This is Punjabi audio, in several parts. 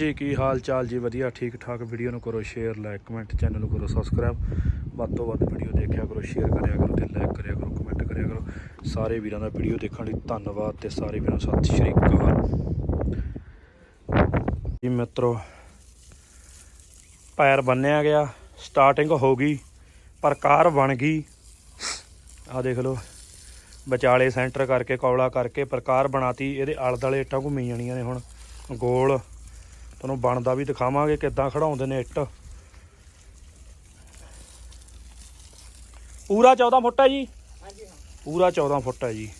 ਜੀ, ਕੀ ਹਾਲ ਚਾਲ ਜੀ? ਵਧੀਆ ਠੀਕ ਠਾਕ ਵੀਡੀਓ ਨੂੰ ਕਰੋ ਸ਼ੇਅਰ ਲਾਈਕ ਕਮੈਂਟ ਚੈਨਲ ਨੂੰ ਕਰੋ ਸਬਸਕ੍ਰਾਈਬ ਵੱਧ ਤੋਂ ਵੱਧ ਵੀਡੀਓ ਦੇਖਿਆ ਕਰੋ ਸ਼ੇਅਰ ਕਰਿਆ ਕਰੋ ਤੇ ਲਾਈਕ ਕਰਿਆ ਕਰੋ ਕਮੈਂਟ ਕਰਿਆ ਕਰੋ। ਸਾਰੇ ਵੀਰਾਂ ਦਾ ਵੀਡੀਓ ਦੇਖਣ ਲਈ ਧੰਨਵਾਦ ਤੇ ਸਾਰੇ ਵੀਰਾਂ ਨੂੰ ਸਤਿ ਸ਼੍ਰੀ ਅਕਾਲ। ਜੀ ਮਿੱਤਰੋ, ਪੈਰ ਬੰਨਿਆ ਗਿਆ ਸਟਾਰਟਿੰਗ ਹੋ ਗਈ, ਪਰ ਕਾਰ ਬਣ ਗਈ। ਆ ਦੇਖ ਲਓ, ਵਿਚਾਲੇ ਸੈਂਟਰ ਕਰਕੇ, ਕੌਲਾ ਕਰਕੇ ਪ੍ਰਕਾਰ ਬਣਾਤੀ, ਇਹਦੇ ਆਲੇ ਦੁਆਲੇ ਇੱਟਾਂ ਘੁੰਮੀ ਜਾਣੀਆਂ ਨੇ ਹੁਣ, ਗੋਲ। ਤੁਹਾਨੂੰ ਬਣਦਾ ਵੀ ਦਿਖਾਵਾਂਗੇ ਕਿੱਦਾਂ ਖੜਾਉਂਦੇ ਨੇ ਇੱਟ। ਪੂਰਾ 14 ਫੁੱਟ ਹੈ ਜੀ? ਹਾਂਜੀ ਹਾਂ। ਪੂਰਾ 14 ਫੁੱਟ ਹੈ ਜੀ।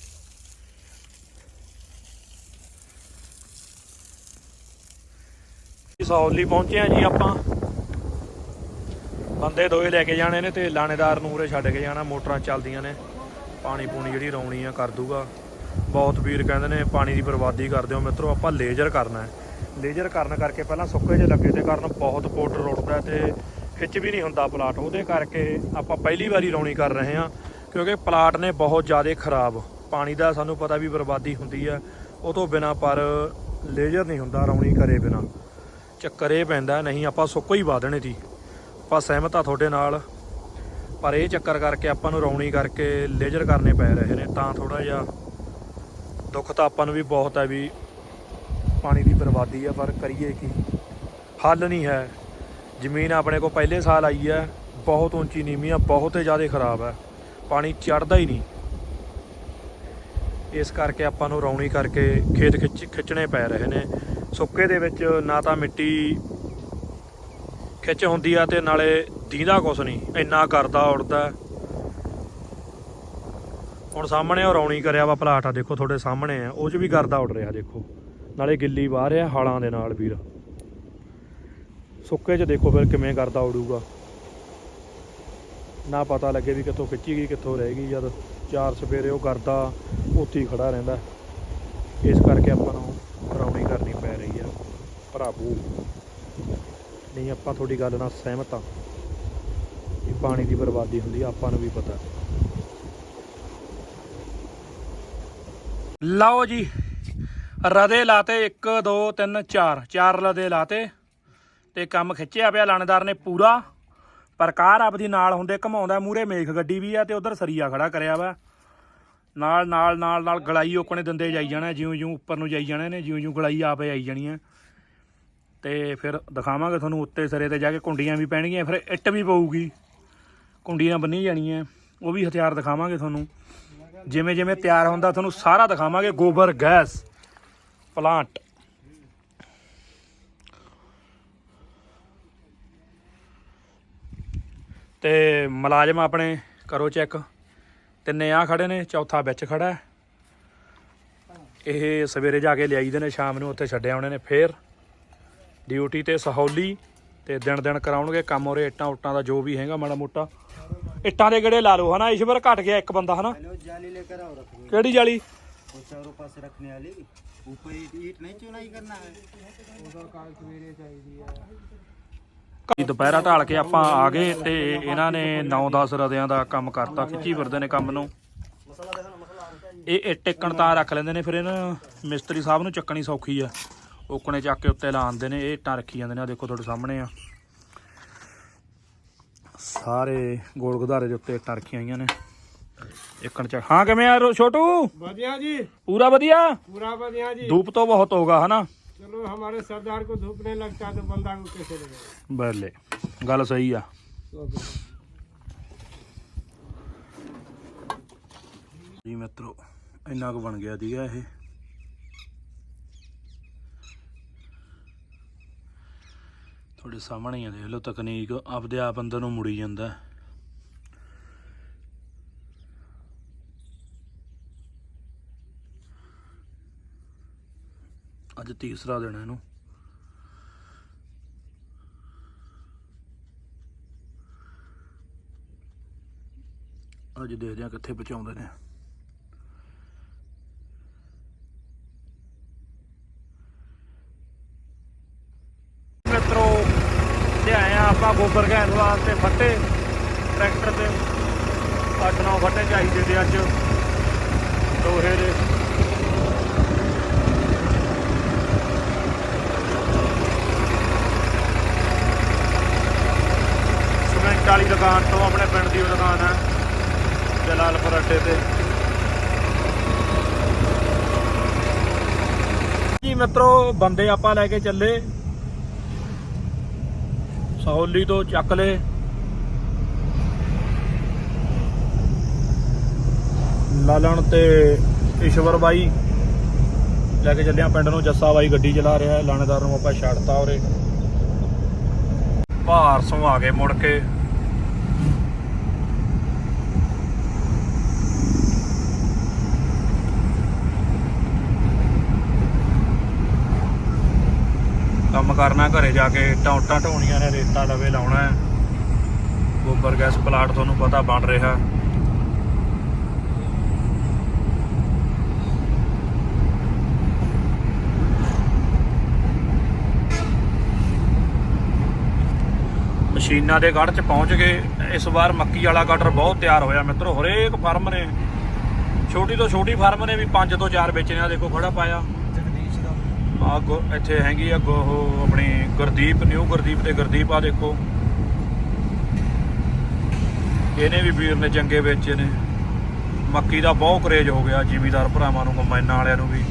ਸੌਲੀ ਪਹੁੰਚੇ ਆ ਜੀ ਆਪਾਂ। ਬੰਦੇ ਦੋਏ ਲੈ ਕੇ ਜਾਣੇ ਨੇ ਤੇ ਲਾਣੇਦਾਰ ਨੂੰ ਉਰੇ ਛੱਡ ਕੇ ਜਾਣਾ ਮੋਟਰਾਂ ਚੱਲਦੀਆਂ ਨੇ। ਪਾਣੀ ਪੂਣੀ ਜਿਹੜੀ ਰੌਣੀ ਆ ਕਰ ਦੂਗਾ। ਬਹੁਤ ਵੀਰ ਕਹਿੰਦੇ ਨੇ ਪਾਣੀ ਦੀ ਬਰਬਾਦੀ ਕਰਦੇ ਹੋ ਮਿੱਤਰੋ ਆਪਾਂ ਲੇਜ਼ਰ ਕਰਨਾ ਹੈ। ਲੇਜ਼ਰ ਕਰਨ ਕਰਕੇ ਪਹਿਲਾਂ ਸੁੱਕੇ ਜੇ ਲੱਗੇ ਤੇ ਕਾਰਨ ਬਹੁਤ ਪਾਊਡਰ ਉੱਡਦਾ ਹੈ ਤੇ ਖਿੱਚ ਵੀ ਨਹੀਂ ਹੁੰਦਾ ਪਲਾਟ। ਉਹਦੇ ਕਰਕੇ ਆਪਾਂ ਪਹਿਲੀ ਵਾਰੀ ਰੌਣੀ ਕਰ ਰਹੇ ਹਾਂ, ਕਿਉਂਕਿ ਪਲਾਟ ਨੇ ਬਹੁਤ ਜ਼ਿਆਦਾ ਖਰਾਬ। ਪਾਣੀ ਦਾ ਸਾਨੂੰ ਪਤਾ ਵੀ ਬਰਬਾਦੀ ਹੁੰਦੀ ਹੈ ਉਹ ਤੋਂ ਬਿਨਾ ਪਰ ਲੇਜ਼ਰ ਨਹੀਂ ਹੁੰਦਾ ਰੌਣੀ ਕਰੇ ਬਿਨਾ। ਚੱਕਰ ਇਹ ਪੈਂਦਾ, ਨਹੀਂ ਆਪਾਂ ਸੁੱਕੋ ਹੀ ਵਾਹ ਸੀ। ਆਪਾਂ ਸਹਿਮਤ ਆ ਤੁਹਾਡੇ ਨਾਲ। ਪਰ ਇਹ ਚੱਕਰ ਕਰਕੇ ਆਪਾਂ ਨੂੰ ਰੌਣੀ ਕਰਕੇ ਲੇਜ਼ਰ ਕਰਨੇ ਪੈ ਰਹੇ ਨੇ, ਤਾਂ ਥੋੜਾ ਜਿਹਾ ਦੁੱਖ ਤਾਂ ਆਪਾਂ ਨੂੰ ਵੀ ਬਹੁਤ ਹੈ ਵੀ ਪਾਣੀ ਦੀ ਬਰਬਾਦੀ ਹੈ ਪਰ ਕਰੀਏ ਕੀ? ਹੱਲ ਨਹੀਂ ਹੈ। ਜ਼ਮੀਨ ਆਪਣੇ ਕੋਲ ਪਹਿਲੇ ਸਾਲ ਆਈ ਹੈ। ਬਹੁਤ ਉੱਚੀ ਨੀਵੀਂ ਆ, ਬਹੁਤ ਹੀ ਜ਼ਿਆਦਾ ਖਰਾਬ ਹੈ। ਪਾਣੀ ਚੜਦਾ ਹੀ ਨਹੀਂ। ਇਸ ਕਰਕੇ ਆਪਾਂ ਨੂੰ ਰੌਣੀ ਕਰਕੇ ਖੇਤ ਖਿੱਚ, ਖਿੱਚਣੇ ਪੈ ਰਹੇ ਨੇ। ਸੁੱਕੇ ਦੇ ਵਿੱਚ ਨਾ ਤਾਂ ਮਿੱਟੀ ਖਿੱਚ ਹੁੰਦੀ ਆ ਤੇ ਨਾਲੇ ਦੀਂਦਾ ਕੁਛ ਨਹੀਂ, ਇੰਨਾ ਕਰਦਾ, ਉੜਦਾ। ਹੁਣ ਸਾਹਮਣੇ ਉਹ ਰੌਣੀ ਕਰਿਆ ਵਾ, ਪਲਾਟ ਆ, ਦੇਖੋ ਤੁਹਾਡੇ ਸਾਹਮਣੇ ਆ। ਉਹ 'ਚ ਵੀ ਕਰਦਾ ਉੱਡ ਰਿਹਾ, ਦੇਖੋ। ਨਾਲੇ ਗਿੱਲੀ ਬਾਹਰ ਆ, ਹਾਲਾਂ ਦੇ ਨਾਲ ਵੀਰ। ਸੁੱਕੇ 'ਚ ਦੇਖੋ ਫਿਰ ਕਿਵੇਂ ਕਰਦਾ ਉੜੂਗਾ ਨਾ ਪਤਾ ਲੱਗੇ ਵੀ ਕਿੱਥੋਂ ਖਿੱਚੀ ਗਈ, ਕਿੱਥੋਂ ਰਹਿ ਗਈ, ਜਦ ਚਾਰ ਸਵੇਰੇ ਉਹ ਕਰਦਾ, ਉੱਥੇ ਹੀ ਖੜਾ ਰਹਿੰਦਾ। ਇਸ ਕਰਕੇ ਆਪਾਂ ਨੂੰ ਰੌਣੀ ਕਰਨੀ ਪੈ ਰਹੀ ਆ, ਭਰਾਵੋ। ਨਹੀਂ, ਆਪਾਂ ਤੁਹਾਡੀ ਗੱਲ ਨਾਲ ਸਹਿਮਤ ਆ ਕਿ ਪਾਣੀ ਦੀ ਬਰਬਾਦੀ ਹੁੰਦੀ ਆ, ਆਪਾਂ ਨੂੰ ਵੀ ਪਤਾ। ਲਓ ਜੀ ਰਦੇ ਲਾਤੇ 1 2 3 4 ਚਾਰ। ਰਦੇ ਲਾਤੇ ਤੇ ਕੰਮ ਖਿੱਚਿਆ ਪਿਆ ਲਾਣੇਦਾਰ ਨੇ ਪੂਰਾ। ਪ੍ਰਕਾਰ ਆਪਦੀ ਨਾਲ ਹੁੰਦੇ ਘਮਾਉਂਦਾ ਮੂਰੇ ਮੇਖ ਗੱਡੀ ਵੀ ਆ ਤੇ ਉਧਰ ਸਰੀਆ ਖੜਾ ਕਰਿਆ ਵਾ। ਨਾਲ ਨਾਲ ਨਾਲ ਨਾਲ ਗਲਾਈ ਓਕਣੇ ਦੰਦੇ ਜਾਈ ਜਾਣਾ, ਜਿਉਂ ਜਿਉਂ ਉੱਪਰ ਨੂੰ ਜਾਈ ਜਾਣੇ ਨੇ, ਜਿਉਂ ਜਿਉਂ ਗਲਾਈ ਆਪੇ ਆਈ ਜਾਣੀ ਆ ਤੇ ਫਿਰ ਦਿਖਾਵਾਂਗੇ ਤੁਹਾਨੂੰ ਉੱਤੇ ਸਿਰੇ ਤੇ ਜਾ ਕੇ ਕੁੰਡੀਆਂ ਵੀ ਪੈਣਗੀਆਂ, ਫਿਰ ਇੱਟ ਵੀ ਪਊਗੀ। ਕੁੰਡੀਆਂ ਬੰਨੀ ਜਾਣੀਆਂ, ਉਹ ਵੀ ਹਥਿਆਰ ਦਿਖਾਵਾਂਗੇ ਤੁਹਾਨੂੰ। ਜਿਵੇਂ ਜਿਵੇਂ ਤਿਆਰ ਹੁੰਦਾ, ਤੁਹਾਨੂੰ ਸਾਰਾ ਦਿਖਾਵਾਂਗੇ, ਗੋਬਰ, ਗੈਸ। ਪਲਾਂਟ। ਤੇ ਮੁਲਾਜ਼ਮ ਆਪਣੇ ਕਰੋ ਚੈੱਕ। ਤਿੰਨੇ ਆ ਖੜੇ ਨੇ ਚੌਥਾ ਵਿੱਚ ਖੜਾ ਇਹ ਸਵੇਰੇ ਜਾ ਕੇ ਲਿਆਈਦੇ ਨੇ ਸ਼ਾਮ ਨੂੰ ਉੱਥੇ ਛੱਡਿਆ ਉਹਨੇ ਨੇ ਫੇਰ। ਡਿਊਟੀ ਤੇ ਸਹੌਲੀ ਤੇ ਦਿਨ ਦਿਨ ਕਰਾਉਣਗੇ ਕੰਮ ਉਹਰੇ ਇੱਟਾਂ ਉੱਟਾਂ ਦਾ ਜੋ ਵੀ ਹੈਗਾ ਮਾੜਾ ਮੋਟਾ। ਇੱਟਾਂ ਦੇ ਗੜੇ ਲਾ ਲਓ ਹਨਾ ਈਸ਼ਵਰ ਘਟ ਗਿਆ ਇੱਕ ਬੰਦਾ ਹਨਾ? ਜਾਲੀ ਕਿਹੜੀ ਜਾਲੀ? ਉਹ ਚਾਰੋਂ ਪਾਸੇ ਰੱਖਣੇ ਵਾਲੀ। ऊपर ईट ईट नहीं चुनाई करना है उधर काल सवेरे चाहिए ਘੀ ਦੁਪਹਿਰਾ ਢਾਲ ਕੇ ਆਪਾਂ ਆ ਗਏ ਤੇ ਇਹਨਾਂ ਨੇ 9-10 ਰਦਿਆਂ ਦਾ ਕੰਮ ਕਰਤਾ ਖਿੱਚੀ ਫਿਰਦੇ ਨੇ ਕੰਮ ਨੂੰ ਇਹ ਇੱਟ ਟਿਕਣ ਤਾਂ ਰੱਖ ਲੈਂਦੇ ਨੇ ਫਿਰ ਇਹਨਾਂ ਮਿਸਤਰੀ ਸਾਹਿਬ ਨੂੰ ਚੱਕਣੀ ਸੌਖੀ ਆ ਓਕਣੇ ਚੱਕ ਕੇ ਉੱਤੇ ਲਾਉਂਦੇ ਨੇ ਇਹ ਇੱਟਾਂ ਰੱਖੀ ਜਾਂਦੇ ਨੇ ਆ ਦੇਖੋ ਤੁਹਾਡੇ ਸਾਹਮਣੇ ਆ ਸਾਰੇ ਗੋਲ ਗਧਾਰੇ ਦੇ ਉੱਤੇ ਇੱਟਾਂ ਰੱਖੀਆਂ ਹੋਈਆਂ ਨੇ ਇੱਕਣ ਚ ਹਾਂ ਕਿਵੇਂ ਆ ਰੋ- ਛੋਟੂ बढ़िया जी ਪੂਰਾ ਵਧੀਆ पूरा बढ़िया जी ਧੂਪ ਤੋਂ ਬਹੁਤ ਹੋਗਾ ਹਨਾ चलो हमारे सरदार को धूप नहीं लगता तो बंदा को कैसे लगेगा ਬੱਲੇ ਗੱਲ ਸਹੀ ਆ ਜੀ ਮਿੱਤਰੋ ਇੰਨਾ ਕੁ ਬਣ ਗਿਆ ਸੀਗਾ ਇਹ ਤੁਹਾਡੇ ਸਾਹਮਣੇ ਹੀ ਆ ਦੇਖ ਲਓ ਤਕਨੀਕ ਆਪਦੇ ਆਪ ਅੰਦਰ ਨੂੰ ਮੁੜੀ ਜਾਂਦਾ ਹੈ। ਅੱਜ ਤੀਸਰਾ ਦਿਨ ਹੈ ਇਹਨੂੰ। ਅੱਜ ਦੇਖਦੇ ਆ ਕਿੱਥੇ ਪਹੁੰਚਾਉਂਦੇ ਨੇ। ਮਿੱਤਰੋ ਤੇ ਆਏ ਆ ਆਪਾਂ ਗੋਬਰ ਗੈਸ ਵਾਸਤੇ ਫੱਟੇ, ਟਰੈਕਟਰ ਤੇ। ਅੱਠ ਨੌ ਫੱਟੇ ਚਾਹੀਦੇ ਤੇ ਅੱਜ। ਲੋਹੇ ਦੇ ਵਾਲੀ ਦੁਕਾਨ ਤੋਂ ਆਪਣੇ ਪਿੰਡ ਦੀ ਉਹ ਦੁਕਾਨ ਹੈ ਜਲਾਲਪੁਰ ਅੱਡੇ ਤੇ। ਜੀ ਮਿੱਤਰੋ, ਬੰਦੇ ਆਪਾਂ ਲੈ ਕੇ ਚੱਲੇ। ਸਹੌਲੀ ਤੋਂ ਚੱਕ ਲਏ। ਲਾਲਣ ਤੇ ਈਸ਼ਵਰ ਬਾਈ ਲੈ ਕੇ ਚੱਲਿਆ ਪਿੰਡ ਨੂੰ। ਜੱਸਾ ਬਾਈ ਗੱਡੀ ਚਲਾ ਰਿਹਾ ਲਾਣੇਦਾਰ ਨੂੰ ਆਪਾਂ ਛੱਡਤਾ ਉਰੇ। ਭਾਰ ਸੋਂ ਆ ਗਏ ਮੁੜ ਕੇ। ਕੰਮ ਕਰਨਾ ਘਰੇ ਜਾ ਕੇ, ਟੌਂਟਾਂ ਢੋਣੀਆਂ ਨੇ, ਰੇਤਾ ਲਵੇ ਲਾਉਣਾ ਹੈ। ਗੋਬਰ ਗੈਸ ਪਲਾਟ ਤੁਹਾਨੂੰ ਪਤਾ ਬਣ ਰਿਹਾ। ਮਸ਼ੀਨਾਂ ਦੇ ਗੜ 'ਚ ਪਹੁੰਚ ਗਏ। ਇਸ ਵਾਰ ਮੱਕੀ ਵਾਲਾ ਕਟਰ ਬਹੁਤ ਤਿਆਰ ਹੋਇਆ ਮਿੱਤਰੋ, ਹਰੇਕ ਫਰਮ ਨੇ। ਛੋਟੀ ਤੋਂ ਛੋਟੀ ਫਾਰਮ ਨੇ ਵੀ 5 ਤੋਂ 4 ਵੇਚਣੇ ਆ ਦੇਖੋ ਖੜਾ ਪਾਇਆ। ਆ ਗੁ- ਇੱਥੇ ਹੈਗੀ ਆ ਗੁ- ਉਹ ਆਪਣੀ ਗੁਰਦੀਪ, ਨਿਊ ਗੁਰਦੀਪ ਤੇ ਗੁਰਦੀਪ ਆ ਦੇਖੋ। ਇਹਨੇ ਵੀ ਵੀਰ ਨੇ ਚੰਗੇ ਵੇਚੇ ਨੇ। ਮੱਕੀ ਦਾ ਬਹੁਤ ਕਰੇਜ ਹੋ ਗਿਆ, ਜ਼ਿਮੀਦਾਰ ਭਰਾਵਾਂ ਨੂੰ, ਕੰਬਾਈਨਾਂ ਵਾਲਿਆਂ ਨੂੰ ਵੀ।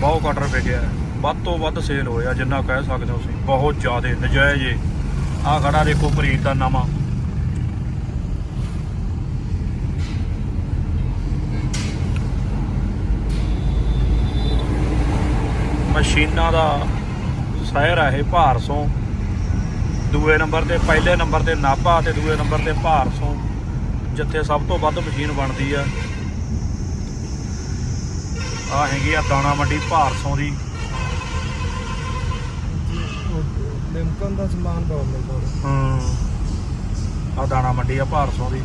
ਬਹੁਤ ਕਟਰ ਵਿਕਿਆ ਵੱਧ ਤੋਂ ਵੱਧ ਸੇਲ ਹੋਇਆ, ਜਿੰਨਾ ਕਹਿ ਸਕਦੇ ਹੋ ਤੁਸੀਂ। ਬਹੁਤ ਜ਼ਿਆਦਾ, ਨਜਾਇਜ਼ ਏ। ਆ ਖੜਾ ਦੇਖੋ ਪ੍ਰੀਤ ਦਾ ਨਵਾਂ। ਮਸ਼ੀਨਾਂ ਦਾ ਸ਼ਹਿਰ ਆ ਇਹ ਭਾਰਸੋਂ ਦੂਏ ਨੰਬਰ ਤੇ ਪਹਿਲੇ ਨੰਬਰ ਤੇ ਨਾਭਾ ਤੇ ਦੂਏ ਨੰਬਰ ਤੇ ਭਾਰਸੋਂ ਜਿੱਥੇ ਸਭ ਤੋਂ ਵੱਧ ਮਸ਼ੀਨ ਬਣਦੀ ਆ। ਆ ਹੈਗੀ ਆ ਦਾਣਾ ਮੰਡੀ ਭਾਰਸੋਂ ਦੀ। ਲਿਮਕਨ ਦਾ ਸਮਾਨ ਬਹੁਤ ਮਿਲਦਾ। ਹਾਂ। ਆ ਦਾਣਾ ਮੰਡੀ ਆ ਭਾਰਸੋਂ ਦੀ।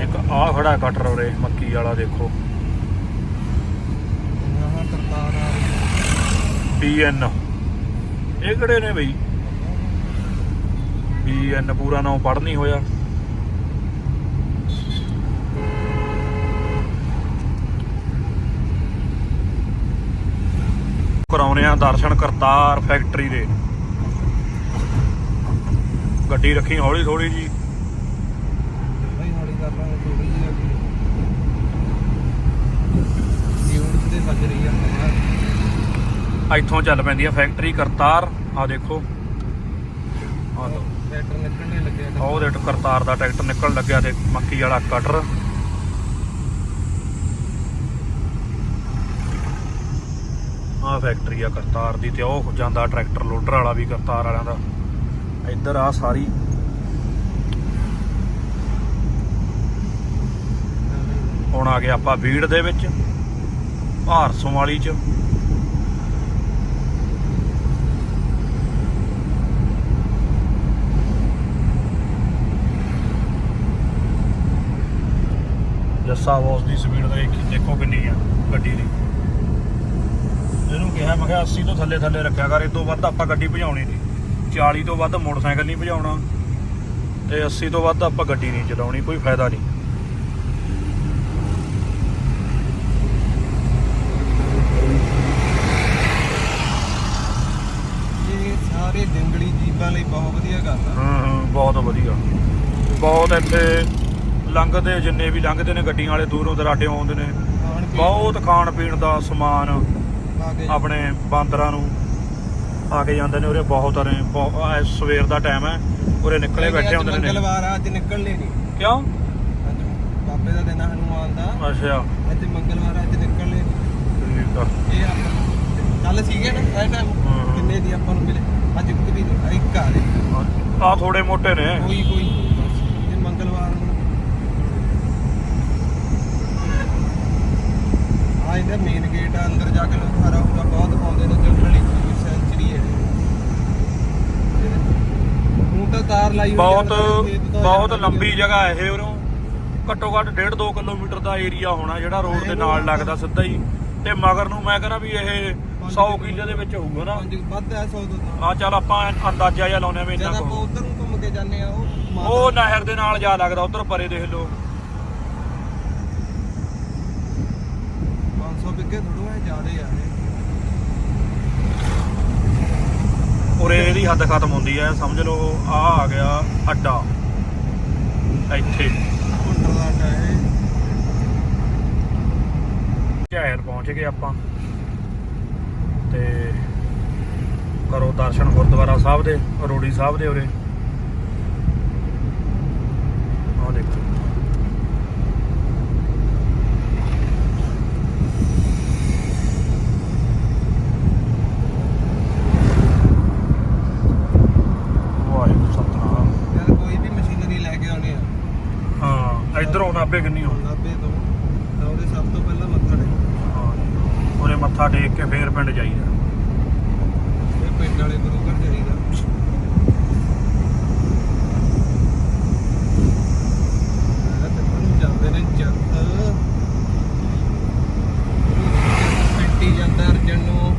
ਇੱਕ ਆ ਖੜਾ ਕਟਰ ਉਰੇ ਮੱਕੀ ਵਾਲਾ ਦੇਖੋ। ਆਹ ਕਰਤਾਰ ਆ ਪੀਐਨ ਇਹ ਕਿਹੜੇ ਨੇ ਬਈ? ਪੀਐਨ ਪੂਰਾ ਨਾਮ ਪੜ੍ਹ ਨਹੀਂ ਹੋਇਆ। ਕਰਾਉਨੇ ਆ ਦਰਸ਼ਨ ਕਰਤਾਰ ਫੈਕਟਰੀ ਦੇ। ਗੱਡੀ ਰੱਖੀ ਹੌਲੀ ਥੋੜੀ ਜੀ ਭਾਈ ਹੌਲੀ ਕਰ ਲਾਂਗੇ ਥੋੜੀ ਜਿਹੀ ਅੱਗੇ ਯੂਨਿਟ ਤੇ ਵੱਜ ਰਹੀ ਆ ਹਵਾ ਇੱਥੋਂ ਚੱਲ ਪੈਂਦੀ ਆ ਫੈਕਟਰੀ ਕਰਤਾਰ ਆ ਦੇਖੋ। ਆ ਲਓ। ਟਰੈਕਟਰ ਨਿਕਲਣੇ ਟ- ਕਰਤਾਰ ਦਾ ਟਰੈਕਟਰ ਨਿਕਲਣ ਲੱਗਿਆ ਤੇ ਮੱਕੀ ਵਾਲਾ ਕਟਰ ਆ ਫੈਕਟਰੀ ਆ ਕਰਤਾਰ ਦੀ ਤੇ ਉਹ ਜਾਂਦਾ ਟਰੈਕਟਰ ਲੋਡਰ ਵਾਲਾ ਵੀ ਕਰਤਾਰ ਵਾਲਿਆਂ ਦਾ। ਇੱਧਰ ਆ ਸਾਰੀ। ਹੁਣ ਆ ਗਏ ਆਪਾਂ ਬੀੜ ਦੇ ਵਿੱਚ ਭਾਰਸੋਂ ਵਾਲੀ ਚ। ਜੱਸਾ ਬੌਸ ਦੀ ਸਪੀਡ ਦੇਖੀ ਦੇਖੋ ਕਿੰਨੀ ਆ ਗੱਡੀ ਦੀ। ਇਹਨੂੰ ਕਿਹਾ ਮੈਂ ਕਿਹਾ 80 ਤੋਂ ਥੱਲੇ ਥੱਲੇ ਰੱਖਿਆ ਕਰ ਇਹ ਤੋਂ ਵੱਧ ਆਪਾਂ ਗੱਡੀ ਭਜਾਉਣੀ ਨਹੀਂ। 40 ਤੋਂ ਵੱਧ ਮੋਟਰਸਾਈਕਲ ਨਹੀਂ ਭਜਾਉਣਾ ਤੇ 80 ਤੋਂ ਵੱਧ ਆਪਾਂ ਗੱਡੀ ਨਹੀਂ ਚਲਾਉਣੀ ਕੋਈ ਫਾਇਦਾ ਨਹੀਂ। ਇਹ ਸਾਰੇ ਜੰਗਲੀ ਜੀਵਾਂ ਲਈ ਬਹੁਤ ਵਧੀਆ ਗੱਲ ਆ। ਹਾਂ ਹਾਂ ਬਹੁਤ ਵਧੀਆ। ਬਹੁਤ ਇੱਥੇ ਲੰਘਦੇ ਜਿੰਨੇ ਵੀ ਲੰਘਦੇ ਨੇ ਗੱਡੀਆਂ ਵਾਲੇ ਦੂਰੋਂ ਦਰਾਡੇ ਆਉਂਦੇ ਨੇ। ਬਹੁਤ ਖਾਣ ਪੀਣ ਦਾ ਸਮਾਨ ਆਪਣੇ ਬਾਂਦਰਾਂ ਨੂੰ ਆ ਕੇ ਜਾਂਦੇ ਨੇ ਉਰੇ ਬਹੁਤ ਨੇ ਸਵੇਰ ਦਾ ਟਾਈਮ ਹੈ ਉਰੇ ਨਿਕਲੇ ਬੈਠੇ ਹੁੰਦੇ ਨੇ। ਮੰਗਲਵਾਰ ਆ, ਅੱਜ ਨਿਕਲਣੇ ਨਹੀਂ। ਕਿਉਂ? ਬਾਬੇ ਦਾ ਦਿਨ ਆ ਹਨੂਮਾਨ ਦਾ। ਅੱਛਾ। ਅੱਜ ਮੰਗਲਵਾਰ ਆ, ਅੱਜ ਨਿਕਲਣੇ ਨੀ। ਠੀਕ ਆ। ਇਹ ਕੱਲ ਸੀਗੇ ਨਾ ਇਹ ਟਾਈਮ। ਕਿੰਨੇ ਦੀ ਆਪਾਂ ਨੂੰ ਮਿਲੇ? ਅੱਜ ਇੱਕ ਵੀ ਨਹੀਂ ਇੱਕ ਆ ਦੇ ਆ ਥੋੜੇ ਮੋਟੇ ਨੇ। ਕੋਈ ਕੋਈ ਇਹ ਮੰਗਲਵਾਰ ਨੂੰ ਆ ਇਹਦਾ ਮੇਨ ਗੇਟ ਆ ਅੰਦਰ ਜਾ ਕੇ ਲੋਕ ਹਰਾ ਹੁਰਾ ਬਹੁਤ ਪਾਉਂਦੇ ਨੇ ਜਨਰਲੀ ਸੈਂਚਰੀ ਹੈ। ਹੁਣ ਤਾਂ ਤਾਰ ਲਾਈ ਹੋਈ ਆ, ਬਹੁਤ ਖੇਤ ਬਹੁਤ ਲੰਬੀ ਜਗ੍ਹਾ ਇਹ ਉਰੋਂ। ਘੱਟੋ ਘੱਟ 1.5 2 ਕਿਲੋਮੀਟਰ ਦਾ ਏਰੀਆ ਹੋਣਾ ਜਿਹੜਾ ਰੋਡ ਦੇ ਨਾਲ ਲੱਗਦਾ ਸਿੱਧਾ ਹੀ। ਤੇ ਮਗਰ ਨੂੰ ਮੈਂ ਕਹਿੰਦਾ ਵੀ ਇਹ 100 ਕਿੱਲੇ ਦੇ ਵਿੱਚ ਹੋਊਗਾ ਨਾ। ਪੰਜ ਵੱਧ ਹੈ 100 ਤੋਂ ਤਾਂ। ਆ ਚੱਲ ਆਪਾਂ ਅੰਦਾਜ਼ਾ ਜਿਹਾ ਲਾਉਨੇ ਆ ਵੀ ਇੰਨਾ ਜਦ ਕੁ ਆਪਾਂ ਹੋਊ। ਉਧਰ ਨੂੰ ਘੁੰਮ ਕੇ ਜਾਂਦੇ ਆ ਉਹ ਮਾਤਾ- ਉਹ ਨਹਿਰ ਦੇ ਨਾਲ ਜਾ ਲੱਗਦਾ ਉਧਰ ਪਰੇ ਦੇਖ ਲਓ 500 ਵਿਗੇ ਥੋੜੋ ਹੈ ਜ਼ਿਆਦੇ ਆ। ਉਰੇ ਇਹਦੀ ਹੱਦ ਖਤਮ ਹੁੰਦੀ ਹੈ ਸਮਝ ਲਓ, ਆ ਆ ਗਿਆ ਅੱਡਾ। ਇੱਥੇ। ਝਾਇਰ ਪਹੁੰਚ ਗਏ ਆਪਾਂ। ਤੇ ਕਰੋ ਦਰਸ਼ਨ ਗੁਰਦੁਆਰਾ ਸਾਹਿਬ ਦੇ, ਰੋੜੀ ਸਾਹਿਬ ਦੇ ਉਰੇ ਆਹ ਦੇਖੋ ਵਾਹਿਗੁਰੂ ਸਤਨਾਮ ਯਾਰ ਕੋਈ ਵੀ ਮਸ਼ੀਨਰੀ ਲੈ ਕੇ ਆਉਣੀ ਆ ਹਾਂ ਇਧਰੋਂ ਨਾਭੇ ਕਿੰਨੀ ਹੋ ਨਾਭੇ ਤੋਂ ਤਾਂ ਉਹਦੇ ਸਭ ਤੋਂ ਪਹਿਲਾਂ ਮੱਥਾ ਟੇਕ ਹਾਂ ਉਰੇ ਮੱਥਾ ਟੇਕ ਕੇ ਫੇਰ ਪਿੰਡ ਜਾਈਦਾ ਇਹ ਪਿੰਡ ਵਾਲੇ ਗੁਰੂ ਘਰ ਜਾਈਦਾ ਮੈਂ ਤਾਂ ਨੂੰ ਜਾਂਦੇ ਨੇ ਚੱਤ ਪੈਂਟੀ ਜਾਂਦਾ ਅਰਜਨ ਨੂੰ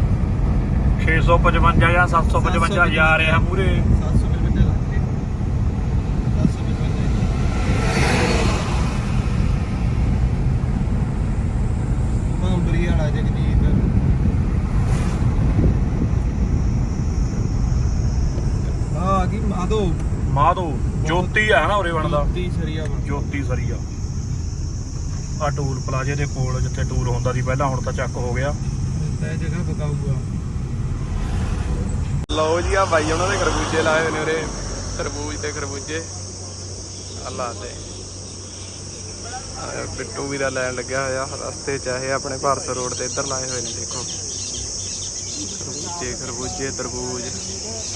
655 ਜਾਂ 755 ਜਾ ਰਿਹਾ ਮੂਰੇ 755 ਲੱਗ ਗਏ 755 ਮਾਂਬਰੀ ਵਾਲਾ ਜਗਜੀਤ। ਆ ਆ ਗਈ ਮਾਦੋ ਮਾਧੋ ਜੋਤੀ ਆ ਨਾ ਉਰੇ ਬਣਦਾ। ਸਰੀਆ ਜੋਤੀ ਸਰੀਆ। ਆ ਟੂਲ ਪਲਾਜੇ ਦੇ ਕੋਲ ਜਿੱਥੇ ਟੂਰ ਹੁੰਦਾ ਸੀ ਪਹਿਲਾਂ ਹੁਣ ਤਾਂ ਚੱਕ ਹੋ ਗਿਆ। ਤੇ ਜਗ੍ਹਾ ਬਕਾਊਗਾ ਲਓ ਜੀ ਆ ਬਾਈ ਉਹਨਾਂ ਦੇ ਖਰਬੂਜੇ ਲਾਏ ਹੋਏ ਨੇ ਉਰੇ। ਤਰਬੂਜ ਤੇ ਖਰਬੂਜੇ। ਅੱਲਾ ਦੇ ਆ ਬਿੱਟੂ ਵੀਰਾ ਲੈਣ ਲੱਗਿਆ ਹੋਇਆ, ਰਸਤੇ ਚ ਇਹ ਆਪਣੇ ਭਾਰਤ ਰੋਡ ਤੇ ਇੱਧਰ ਲਾਏ ਹੋਏ ਨੇ, ਦੇਖੋ। ਖਰਬੂਜੇ ਖਰਬੂਜੇ, ਤਰਬੂਜ।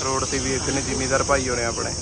ਰੋਡ ਤੇ ਵੀ ਇੱਕ ਨੇ ਜ਼ਿਮੀਦਾਰ ਭਾਈ ਹੋਣੇ ਆਪਣੇ।